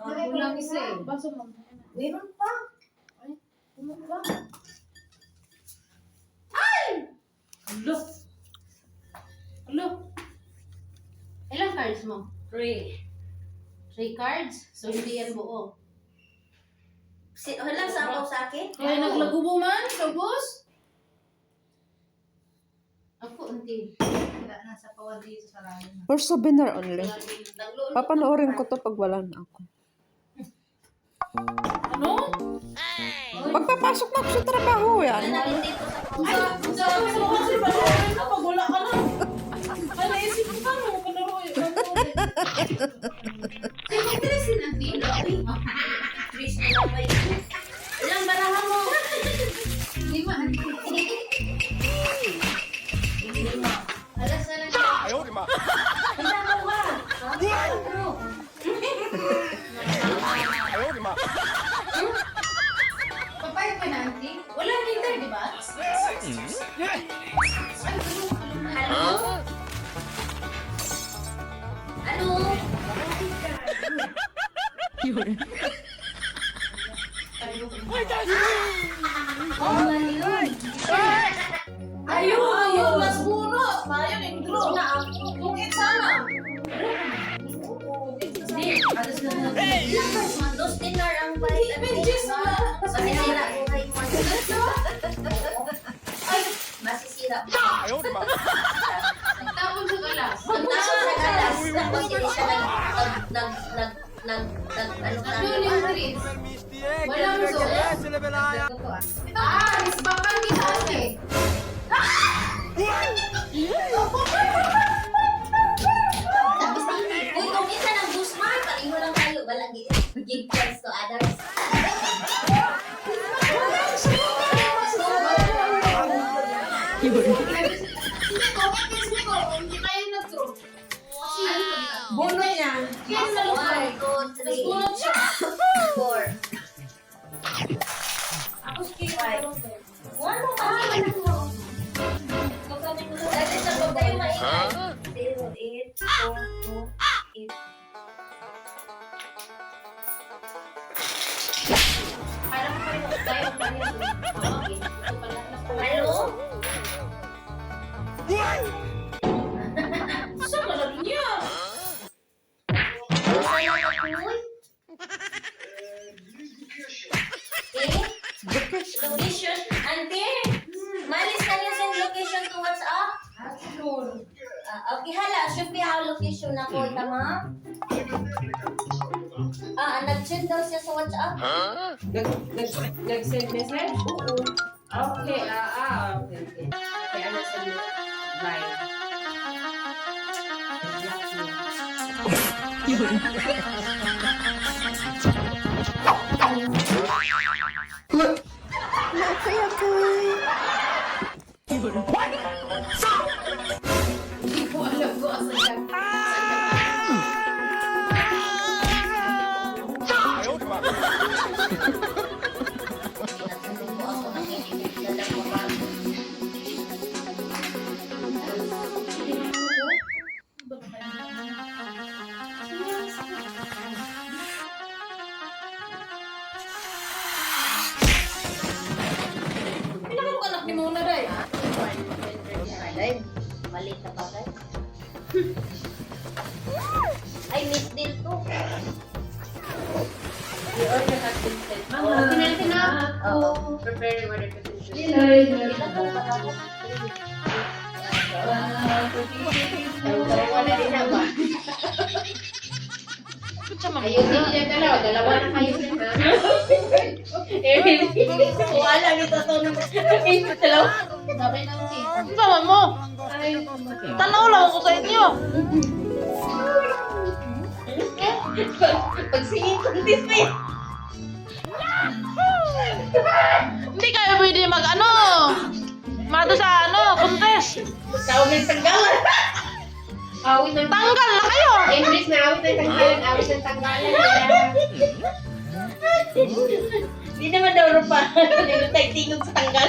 Kulang isa eh. Baso mo. Meron pa. Ano ba? Alo. Alo. Ilang cards mo? Three. Three cards? So, hindi yan buo. Si, hala, sabaw sa akin? Kaya naglagubo man, subos. Ako, hindi. Wala na sa pawal dito sa rayon. For souvenir only. Papanoorin ko to pag wala na ako. Ano? Pagpapasok na ako sa trabaho yan. Nanalin dito sa Ay, sa sa kasi palarin Papayag ka na, auntie? Wala hinter, di ba? Ay, ano? Ano? Oh, ano yun? Ayun, ayun, mas puno. Mayon, intro. Na ako. Bukit sana. Hindi. Alas na na. Dos dinar ang balik. Pages na. Masisira buhay mo. Ay, masisira. Nagtapon sa galas. Ang taso sa galas. Tapos hindi siya nag, nag, nag, nag, nag, nag, ano ka? Wala mo so. Ah, isbakan Kasi ano ba nila? Bono sa lukay. One, two, three, four. Ako skip. Five. One mo. Dati sa huwag tayo maingay. Zero, eight, four, Parang kayo tayo pareho. Okay. Ito pala. Hello? Saan ka lang niya? Na ako. Eh? Location? Ante? Malis ka niya sa location to WhatsApp? Ah, okay, hala. Siyempre, ha, location na ko. Tama? Ah, nag-send daw siya sa WhatsApp? Nag-send message? Oo. Okay, ah, ah, okay, okay. Kaya ano sa niyo? Bye. Okay, Ay, mali na bagay. Ay, miss deal to. The order has been sent. Oh, pinantin na. Oo. Preparing order to be sent. Ilan daw ba ako? Din na ba? Ayun din niya dalawa. Dalawa na kayo. Wala nito to na. Hello? Sabay na ulit. Ang sama mo? Tanaw lang ako sa inyo. Pagsingin ko this way. Hindi kayo pwede mag ano. Mato sa ano, contest. Tawag ng tanggalan. Awit ng Tanggal na kayo. English na awit ng tanggalan. Awit ng tanggalan. Hindi naman daw rupa. Hindi tayo tingog sa tanggal.